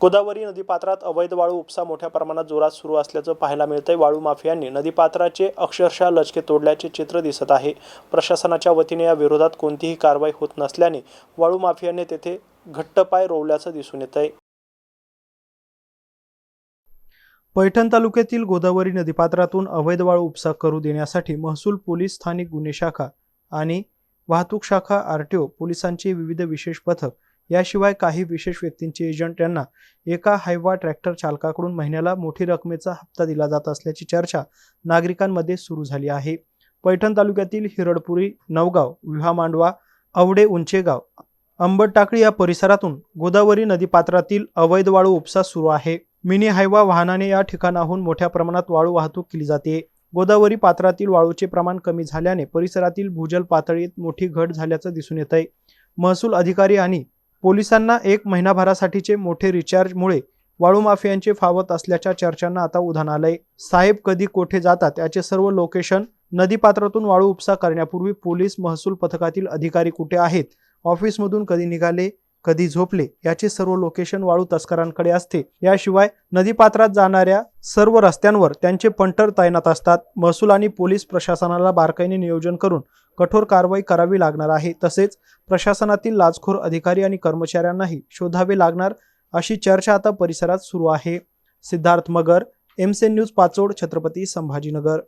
गोदावरी नदीपात्रात अवैध वाळू उपसा मोठ्या प्रमाणात जोरात सुरू असल्याचं पाहायला मिळतंय. वाळू माफियांनी नदीपात्राचे अक्षरशः लचके तोडल्याचे चित्र दिसत आहे. प्रशासनाच्या वतीने या विरोधात कोणतीही कारवाई होत नसल्याने वाळू माफियांनी तेथे घट्ट पाय रोवल्याचं दिसून येत आहे पैठण तालुक्यातील गोदावरी नदीपात्रातून अवैध वाळू उपसा करू देण्यासाठी महसूल पोलीस स्थानिक गुन्हे शाखा आणि वाहतूक शाखा आर टी ओ पोलिसांचे विविध विशेष पथक याशिवाय काही विशेष व्यक्तींचे एजंट यांना एका हायवा ट्रॅक्टर चालकाकडून महिन्याला मोठी रकमेचा हप्ता दिला जात असल्याची चर्चा नागरिकांमध्ये सुरू झाली आहे. पैठण तालुक्यातील हिरडपुरी नवगाव विहा मांडवा आवडे उंचेगाव अंबट टाकळी या परिसरातून गोदावरी नदीपात्रातील अवैध वाळू उपसा सुरू आहे. मिनी हायवा वाहनाने या ठिकाणाहून मोठ्या प्रमाणात वाळू वाहतूक केली जाते. गोदावरी पात्रातील वाळूचे प्रमाण कमी झाल्याने परिसरातील भूजल पातळीत मोठी घट झाल्याचं दिसून येत आहे महसूल अधिकारी आणि पोलिसांना एक महिनाभरासाठीचे मोठे रिचार्जमुळे वाळू माफियांचे फावत असल्याच्या चर्चांना आता उधाण आलंय. साहेब कधी कोठे जातात याचे सर्व लोकेशन नदीपात्रातून वाळू उपसा करण्यापूर्वी पोलीस महसूल पथकातील अधिकारी कुठे आहेत? ऑफिसमधून कधी निघाले? कधी झोपले याचे सर्व लोकेशन वाळू तस्करांकडे असते. याशिवाय नदीपात्रात जाणाऱ्या सर्व रस्त्यांवर त्यांचे पंटर तैनात असतात. महसूल आणि पोलीस प्रशासनाला बारकाईने नियोजन करून कठोर कारवाई करावी लागणार आहे. तसेच प्रशासनातील लाचखोर अधिकारी आणि कर्मचाऱ्यांनाही शोधावे लागणार अशी चर्चा आता परिसरात सुरू आहे. सिद्धार्थ मगर एमसेन न्यूज पाचोड छत्रपती संभाजीनगर.